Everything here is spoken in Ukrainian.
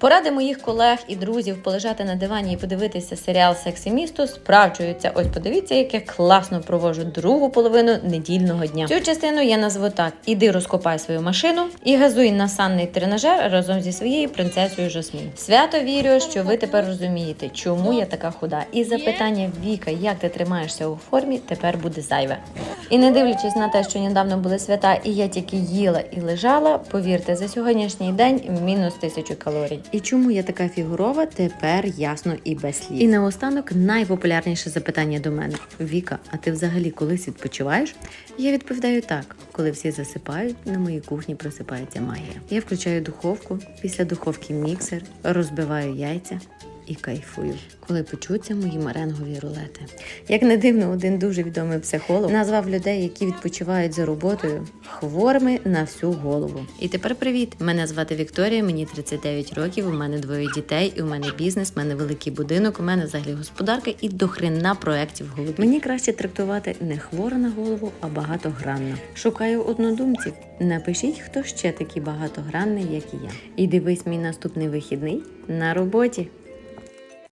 Поради моїх колег і друзів полежати на дивані і подивитися серіал Сексі місто справджуються. Ось подивіться, як я класно провожу другу половину недільного дня. Цю частину я назву так: іди розкопай свою машину і газуй на санний тренажер разом зі своєю принцесою Жасмін. Свято вірю, що ви тепер розумієте, чому я така худа. І запитання Віка, як ти тримаєшся у формі, тепер буде зайве. І не дивлячись на те, що недавно були свята, і я тільки їла і лежала, повірте, за сьогоднішній день мінус тисячу калорій. І чому я така фігурова, тепер ясно і без слів. І наостанок найпопулярніше запитання до мене: Віка, а ти взагалі колись відпочиваєш? Я відповідаю так: коли всі засипають, на моїй кухні просипається магія. Я включаю духовку, після духовки міксер, розбиваю яйця. І кайфую, коли почуться мої меренгові рулети. Як не дивно, один дуже відомий психолог назвав людей, які відпочивають за роботою, хворими на всю голову. І тепер привіт! Мене звати Вікторія, мені 39 років. У мене двоє дітей, і у мене бізнес, у мене великий будинок, у мене взагалі господарка і дохрена проєктів в. Мені краще трактувати не хвора на голову, а багатогранна. Шукаю однодумців. Напишіть, хто ще такий багатогранний, як і я. І дивись мій наступний вихідний на роботі.